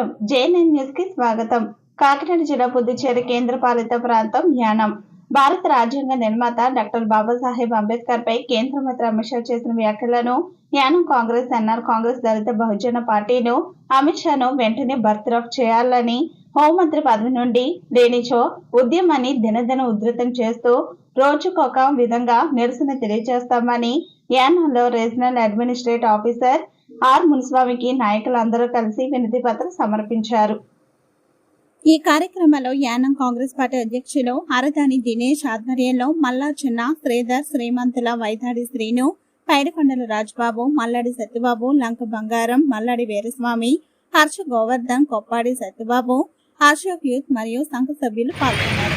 నమస్కారం జేఎన్ఎన్ న్యూస్కి స్వాగతం. కాకినాడ జిల్లా పుదుచ్చేరి కేంద్ర పాలిత ప్రాంతం యానం. భారత రాజ్యాంగ నిర్మాత డాక్టర్ బాబాసాహెబ్ అంబేద్కర్ పై కేంద్ర మంత్రి అమిత్ షా చేసిన వ్యాఖ్యలను Yanam Congress NR Congress Dalit Bahujan పార్టీను Amit షాను వెంటనే బర్తరఫ్ చేయాలని హోంమంత్రి పదవి నుండి లేనిచో ఉద్యమాన్ని దినదిన ఉధృతం చేస్తూ రోజుకొక విధంగా నిరసన తెలియజేస్తామని యానంలో రీజనల్ అడ్మినిస్ట్రేటివ్ ఆఫీసర్ ఆర్ మునిస్వామికి నాయకులందరూ కలిసి వినతి పత్రం సమర్పించారు. ఈ కార్యక్రమంలో యానం కాంగ్రెస్ పార్టీ అధ్యక్షులు హరదాని దినేష్ ఆధ్వర్యంలో మల్లార్చున్న శ్రీధర్ శ్రీమంతుల వైతాడి శ్రీను పైడికొండల రాజ్బాబు మల్లాడి సత్యబాబు లంక బంగారం మల్లాడి వీరస్వామి హర్ష గోవర్ధన్ కొప్పాడి సత్యబాబు అశోక్ యూత్ మరియు సంఘ సభ్యులు పాల్గొన్నారు.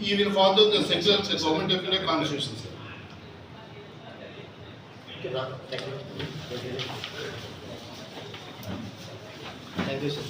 even for the, the secular the government of India constitution, sir. Thank you. Thank you, sir.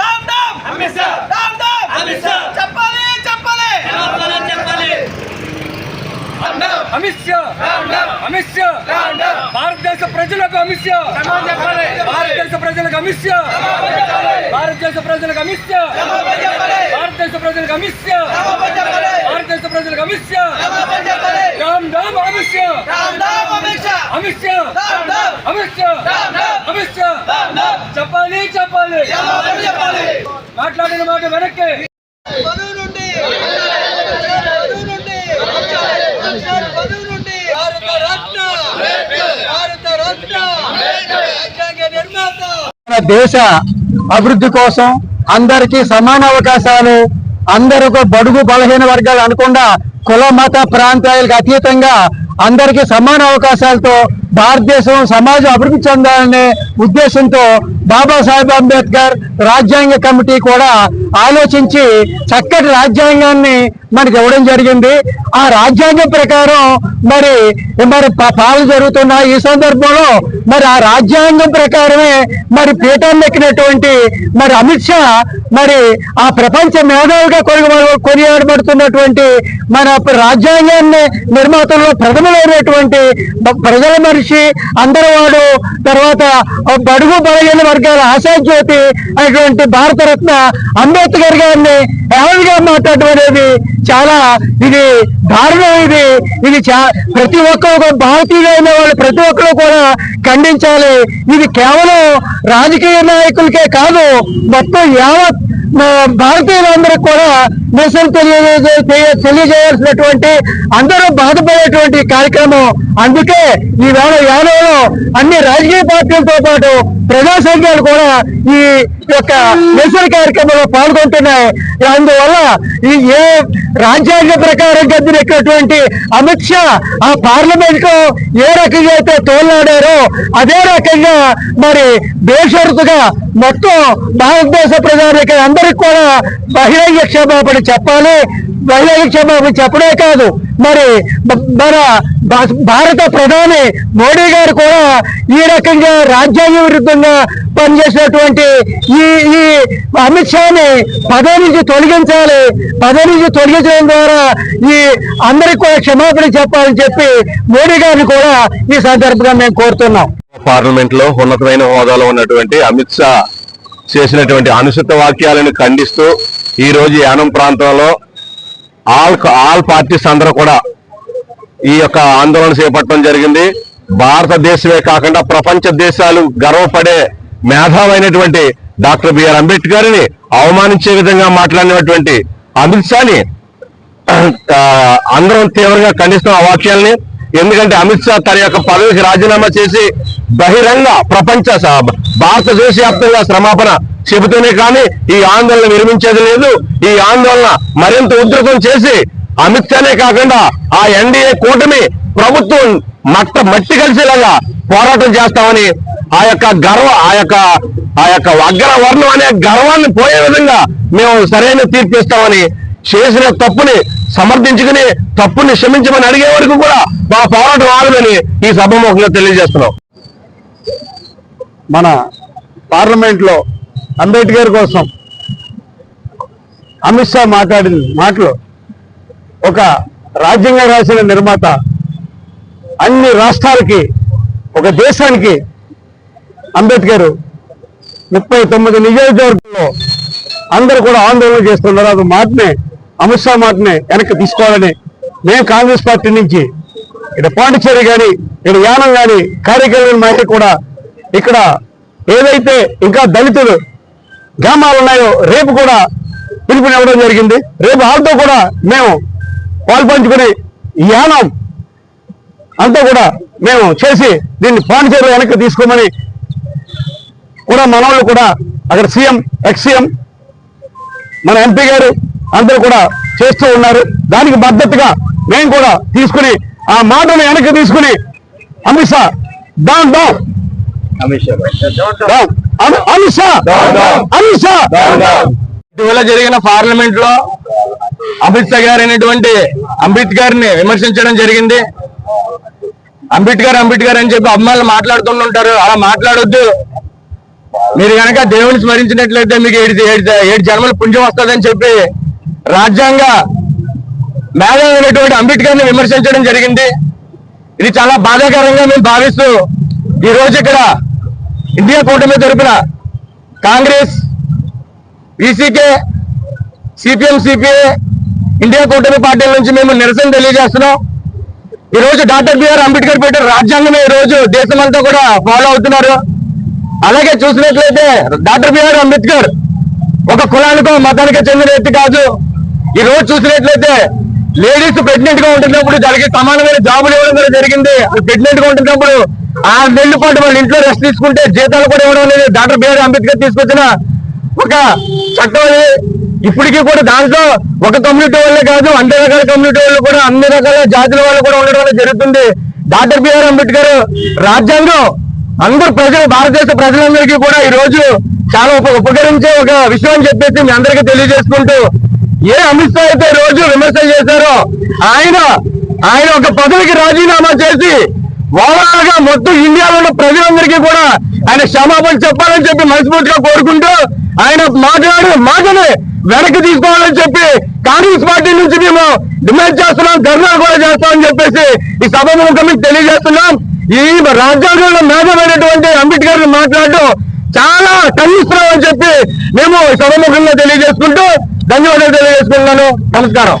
Ram Ram. చెప్పాలి చెప్పాలి. అమిత్ షా అమిత్ షా భారతదేశ ప్రజలకు అమిత్ షా భారతదేశ ప్రజలకు అమిత్ షా భారతదేశ ప్రజలకు అమిత్ షా భారతదేశ ప్రజలకు అమిత్ షా ప్రజలకు అమిత్ షా! రామ్ రామ్ అమిత్ షా! అమిత్ షా! అమిత్ షా! అమిత్ షా! చెప్పాలి చెప్పాలి! చెప్పాలి మాట్లాడిన మాట వెనక్కి! మన దేశ అభివృద్ధి కోసం అందరికీ సమాన అవకాశాలు అందరూ బడుగు బలహీన వర్గాలు అనకుండా కుల మత ప్రాంతాలకు అతీతంగా అందరికీ సమాన అవకాశాలతో భారతదేశం సమాజం అభివృద్ధి చెందాలనే ఉద్దేశంతో బాబాసాహెబ్ అంబేద్కర్ రాజ్యాంగ కమిటీ కూడా ఆలోచించి చక్కటి రాజ్యాంగాన్ని మనకి ఇవ్వడం జరిగింది. ఆ రాజ్యాంగం ప్రకారం మరి మరి పా- పాలన జరుగుతున్న ఈ సందర్భంలో మరి ఆ రాజ్యాంగం ప్రకారమే మరి పీఠాన్ని ఎక్కినటువంటి మరి అమిత్ షా మరి ఆ ప్రపంచ మేధావిగా కొనియాడ కొనియాడబడుతున్నటువంటి మన రాజ్యాంగాన్ని నిర్మాతల్లో ప్రథములైనటువంటి ప్రజల మనిషి అందరూ వాడు తర్వాత బడుగు బలహీన వర్గాల ఆశాజ్యోతి అటువంటి భారతరత్న అంబేద్కర్ గారిని ఎవరిగా మాట్లాడడం అనేది చాలా ఇది దారుణం ఇది. ఇది చా ప్రతి ఒక్క భారతీయులు అయిన వాళ్ళు ప్రతి ఒక్కరు కూడా ఖండించాలి. ఇది కేవలం రాజకీయ నాయకులకే కాదు మొత్తం యావత్ ఆ, భారతీయులందరికీ కూడా నిరసన తెలియ- తెలియజేయాల్సినటువంటి అందరూ బాధపడేటువంటి కార్యక్రమం. అందుకే ఈవేళ యాదవలో అన్ని రాజకీయ పార్టీలతో పాటు ప్రజా సంఘాలు కూడా ఈ యొక్క నిరసన కార్యక్రమంలో పాల్గొంటున్నాయి. అందువల్ల ఈ ఏ రాజ్యాంగ ప్రకారం గద్దెనెక్కినటువంటి అమిత్ షా ఆ పార్లమెంట్లో ఏ రకంగా అయితే తోలాడారో అదే రకంగా మరి బేషరతుగా మొత్తం భారతదేశ ప్రజానికి అందరికి కూడా బహిరంగ క్షమాపణ చెప్పాలి. బహిరంగ క్షమాపణ చెప్పడే కాదు. మరి మన భారత ప్రధాని మోడీ గారు కూడా ఈ రకంగా రాజ్యాంగ విరుద్ధంగా పనిచేసినటువంటి ఈ ఈ అమిత్ షాని పదవి నుంచి తొలగించాలి. పదవి నుంచి తొలగించడం ద్వారా ఈ అందరికి కూడా క్షమాపణ చెప్పాలని చెప్పి మోడీ గారిని కూడా ఈ సందర్భంగా మేము కోరుతున్నాం. పార్లమెంట్లో ఉన్నతమైన హోదాలో ఉన్నటువంటి అమిత్ షా చేసినటువంటి అనుచిత వాక్యాలను ఖండిస్తూ ఈ రోజు యానం ప్రాంతంలో ఆల్ ఆల్ పార్టీస్ అందరూ కూడా ఈ యొక్క ఆందోళన చేపట్టడం జరిగింది. భారతదేశమే కాకుండా ప్రపంచ దేశాలు గర్వపడే మేధావైనటువంటి డాక్టర్ బిఆర్ అంబేద్కర్ని అవమానించే విధంగా మాట్లాడినటువంటి అమిత్ షాని అందరం తీవ్రంగా ఖండిస్తున్న ఆ ఎందుకంటే అమిత్ షా తన యొక్క పదవికి రాజీనామా చేసి బహిరంగ ప్రపంచ భారతదేశ వ్యాప్తంగా శ్రమాపణ చెబుతూనే కానీ ఈ ఆందోళన విరమించేది లేదు. ఈ ఆందోళన మరింత ఉధృతం చేసి అమిత్ షానే కాకుండా ఆ ఎన్డీఏ కూటమి ప్రభుత్వం మట్ట మట్టి కలిసేలాగా పోరాటం చేస్తామని ఆ యొక్క గర్వ ఆ యొక్క ఆ యొక్క అగ్రవర్ణం అనే గర్వాన్ని పోయే విధంగా మేము సరైన తీర్పు ఇస్తామని చేసిన తప్పుని సమర్థించుకుని తప్పుని క్షమించమని అడిగే వరకు కూడా మా పోరాటం ఆగదని ఈ సభముఖంగా తెలియజేస్తున్నాం. మన పార్లమెంట్లో అంబేద్కర్ కోసం అమిత్ షా మాట్లాడిన మాటలు ఒక రాజ్యాంగం రాసిన నిర్మాత అన్ని రాష్ట్రాలకి ఒక దేశానికి అంబేద్కర్ ముప్పై తొమ్మిది నియోజకవర్గంలో అందరూ కూడా ఆందోళన చేస్తున్నారు. అది మాటనే అమిత్ షా మాటనే వెనక్కి తీసుకోవాలని మేము కాంగ్రెస్ పార్టీ నుంచి ఇక్కడ పాండిచేరి కానీ ఇక్కడ యానం కానీ కార్యక్రమం మాట కూడా ఇక్కడ ఏదైతే ఇంకా దళితులు గ్రామాలు ఉన్నాయో రేపు కూడా పిలుపునివ్వడం జరిగింది. రేపు వాళ్ళతో కూడా మేము పాల్పంచుకుని యానం అంతా కూడా మేము చేసి దీన్ని పాండిచేరిలో వెనక్కి తీసుకోమని కూడా మన వాళ్ళు కూడా అక్కడ సీఎం ఎక్స్ సీఎం మన ఎంపీ గారు అందరూ కూడా చేస్తూ ఉన్నారు. దానికి మద్దతుగా మేము కూడా తీసుకుని ఆ మాటను వెనక్కి తీసుకుని Amit Shah down down. Down. Ami- Amit Shah. Amit Shah. ఇటీవల జరిగిన పార్లమెంట్లో అమిత్ షా గారు అనేటువంటి అంబేద్కర్ని విమర్శించడం జరిగింది. అంబేద్కర్ అంబేద్కర్ అని చెప్పి అమ్మాయిలు మాట్లాడుతుంటారు అలా మాట్లాడొద్దు. మీరు కనుక దేవుని స్మరించినట్లయితే మీకు ఏడు ఏడు ఏడు జన్మల పుణ్యం వస్తుందని చెప్పి రాజ్యాంగ మేధావైనటువంటి అంబేద్కర్ని విమర్శించడం జరిగింది. ఇది చాలా బాధాకరంగా మేము భావిస్తూ ఈ రోజు ఇక్కడ ఇండియా కూటమి తరపున కాంగ్రెస్ ఈసీకే సిపిఎం సిపిఐ ఇండియా కూటమి పార్టీల నుంచి మేము నిరసన తెలియజేస్తున్నాం. ఈ రోజు డాక్టర్ బిఆర్ అంబేద్కర్ పెట్టిన రాజ్యాంగమే ఈ రోజు దేశమంతా కూడా ఫాలో అవుతున్నారు. అలాగే చూసినట్లయితే డాక్టర్ బిఆర్ అంబేద్కర్ ఒక కులానికో మతానికో చెందిన వ్యక్తి కాదు. ఈ రోజు చూసినట్లయితే లేడీస్ ప్రెగ్నెంట్గా ఉంటున్నప్పుడు దానికి సమానమైన జాబులు ఇవ్వడం కూడా జరిగింది. ప్రెగ్నెంట్గా ఉంటున్నప్పుడు ఆరు నెలల పాటు వాళ్ళ ఇంట్లో రెస్ట్ తీసుకుంటే జీతాలు కూడా ఇవ్వడం అనేది డాక్టర్ బిఆర్ అంబేద్కర్ తీసుకొచ్చిన ఒక చట్టం ఇప్పటికీ కూడా దాంట్లో ఒక కమ్యూనిటీ వాళ్ళే కాదు అన్ని రకాల కమ్యూనిటీ వాళ్ళు కూడా అన్ని రకాల జాతుల వాళ్ళు కూడా ఉండడం అనేది జరుగుతుంది. డాక్టర్ బిఆర్ అంబేద్కర్ రాజ్యాంగం అందరు ప్రజలు భారతదేశ ప్రజలందరికీ కూడా ఈ రోజు చాలా ఉపకరించే ఒక విషయం చెప్పేసి మీ అందరికీ తెలియజేసుకుంటూ ఏ అమిత్ షా అయితే రోజు విమర్శలు చేశారో ఆయన ఆయన ఒక పదవికి రాజీనామా చేసి ఓవరాల్గా మొత్తం ఇండియాలో ఉన్న ప్రజలందరికీ కూడా ఆయన క్షమాపణ చెప్పాలని చెప్పి మనస్ఫూర్తిగా కోరుకుంటూ ఆయన మాట్లాడు మాటని వెనక్కి తీసుకోవాలని చెప్పి కాంగ్రెస్ పార్టీ నుంచి మేము డిమాండ్ చేస్తున్నాం ధర్నా కూడా చేస్తామని చెప్పేసి ఈ సభ ముఖం తెలియజేస్తున్నాం. ఈ రాజ్యాంగంలో మేధమైనటువంటి అంబేద్కర్ మాట్లాడటం చాలా ఖండిస్తున్నామని చెప్పి మేము సభ ముఖంగా తెలియజేసుకుంటూ ధన్యవాదాలు తెలియజేసుకుంటున్నాను. నమస్కారం.